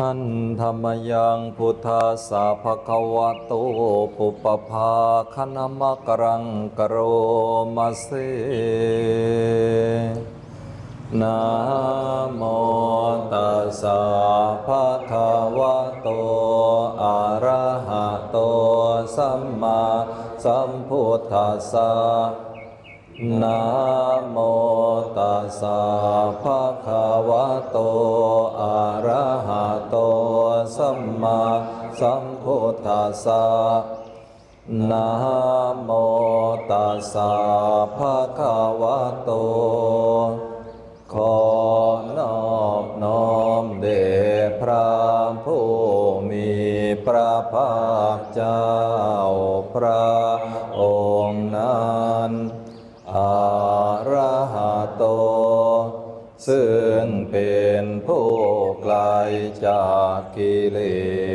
หันธรรมยังพุทธาสาภควโตปุปภาคณมะกรังกโรมาเซนะโมตัสสะภะคะวะโต อะระหะโต สัมมาสัมพุทธัสสะนะโม สสะภะคะวะโต อะระหะโต สัมมาสัมพุทธัสสะนะโมตัสสะภะคะวะโต ขอนอบน้อมเดชพระผู้มีพระภาคเจ้าพระองค์นั้นอา ซึ่งเป็นผู้ไกลจากกิเล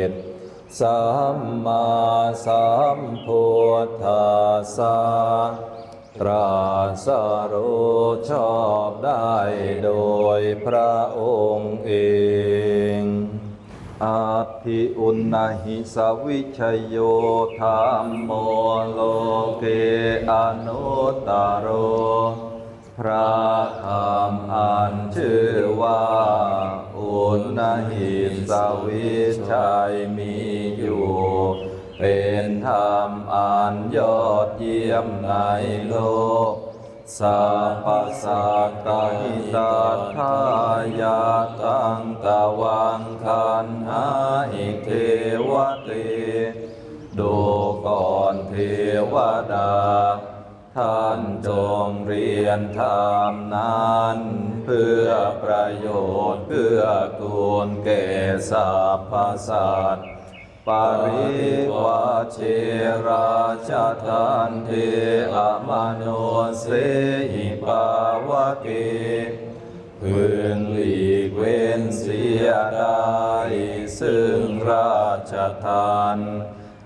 ส สัมมาสัมพุทธัสสะตรัสรู้ชอบได้โดยพระองค์เองอาภิอุณนหิสวิชยโยธรรมโมโลเกอนุตตโร พระธรรมอันชื่อว่าอุณนหิสวิชัยมีอยู่ เป็นธรรมอันยอดเยี่ยมในโลกสัพพสัตตหิตัทายาตังตะวังคันหาอิเทวเตดูก่อนเทวดา ท่านจงเรียนธรรมนั้น เพื่อประโยชน์เพื่อกูลแก่สรรพสัตว์ปริวาเชราชทันเทอมโนเสหิปาวะเกพึงหลีกเว้นเสียได้ซึ่งราชทาน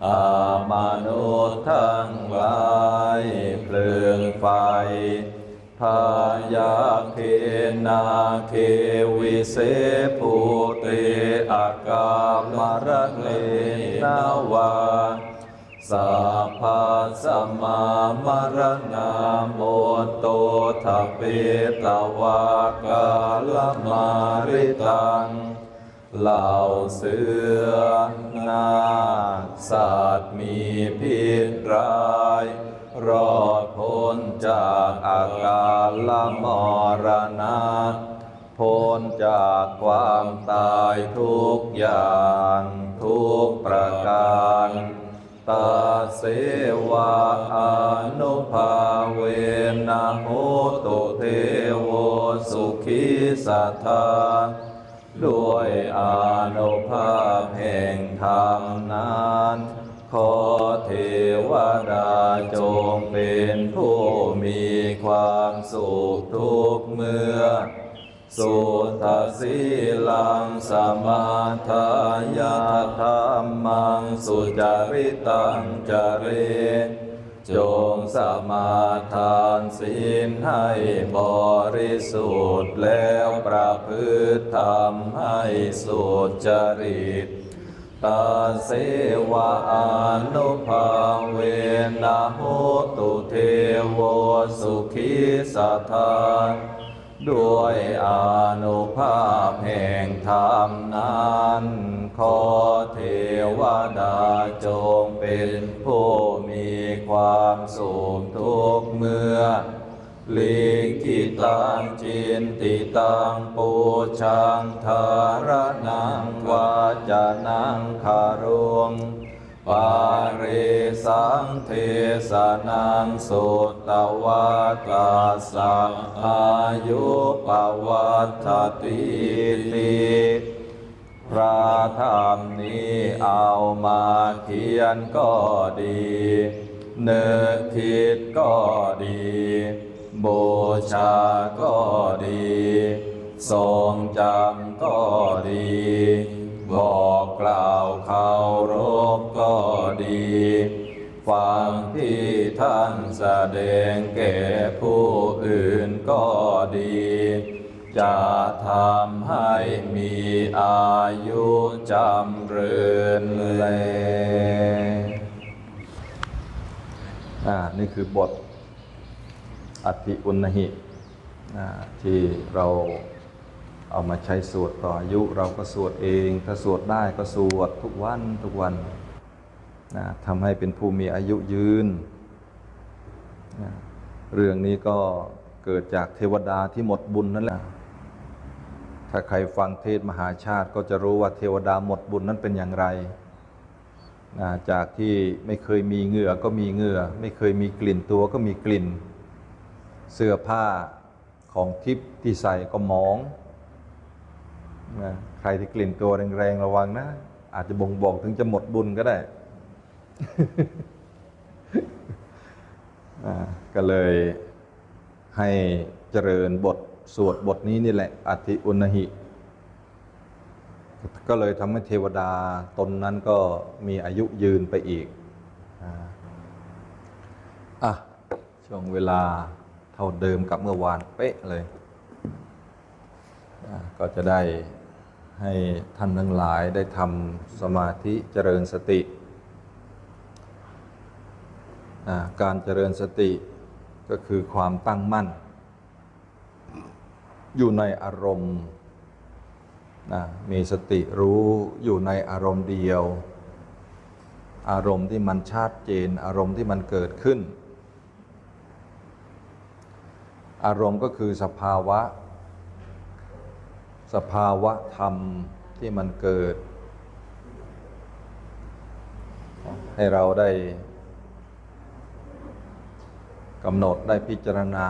อามนุษย์ทั้งหลายเพลิงไฟพายาเคนาเควิเศภูเตอากามรเลนาวาสัพพะสมมามรณาโมโตทะเปตวากาลมาริตัง เหล่าเสือนาสัตว์มีพิษร้าย รอดพ้นจากอาการละมรณะพ้นจากความตายทุกอย่างทุกประการตาเสวะอนุภาเวนะโหตุเทโวสุขีสัทธา อานุภาพแห่งธรรมนั้นขอเทวดาจงเป็นผู้มีความสุขทุกเมื่อ สุทสีลังสมาทายาธรรมังสุจาริตังจาเร จงสมาทานศีลให้บริสุทธิ์แล้วประพฤติธรรมให้สุจริตตาเสวะอนุภาเวนะโหตุเทโวสุขีสัทธาด้วยอนุภาพแห่งธรรมนั้น ขอเทวดาจงเป็นผู้ ความสุขทุกเมื่อ ลิกิตังจินติตังปูชังธารนังวาจานังคารวงปาริสังเทสนังสุตตวาตาสังอายุปวัตถติติพระธรรมนี้เอามาเขียนก็ดี นึกคิดก็ดี บูชาก็ดีทรงจำก็ดี บอกกล่าวเคารพก็ดี ฟังที่ท่านแสดงแก่ผู้อื่นก็ดี จะทำให้มีอายุจำเริญเลย อ่านี่คือบทอธิอุณหิที่เราเอามาใช้สวดต่ออายุเราก็สวดเอง ถ้าสวดได้ก็สวดทุกวันทุกวันนะทำให้เป็นผู้มีอายุยืนนะเรื่องนี้ก็เกิดจากเทวดาที่หมดบุญนั่นแหละ ถ้าใครฟังเทศมหาชาติก็จะรู้ว่าเทวดาหมดบุญนั้นเป็นอย่างไร นะจากที่ไม่เคยมีเหงื่อก็มีเหงื่อ ไม่เคยมีกลิ่นตัวก็มีกลิ่น เสื้อผ้าของทิพย์ที่ใส่ก็หมองนะใครที่กลิ่นตัวแรงๆระวังนะ อาจจะบ่งบอกถึงจะหมดบุญก็ได้ก็เลยให้เจริญบท สวดบทนี้นี่แหละอธิอุณหิ ก็เลยทำให้เทวดาตนนั้นก็มีอายุยืนไปอีกอะช่วงเวลาเท่าเดิมกับเมื่อวานเป๊ะเลย ก็จะได้ให้ท่านทั้งหลายได้ทำสมาธิเจริญสติ การเจริญสติก็คือความตั้งมั่น อยู่ในอารมณ์ นะมีสติรู้อยู่ในอารมณ์เดียว อารมณ์ที่มันชัดเจน อารมณ์ที่มันเกิดขึ้น อารมณ์ก็คือสภาวะ สภาวะธรรมที่มันเกิด ให้เราได้กำหนดได้พิจารณา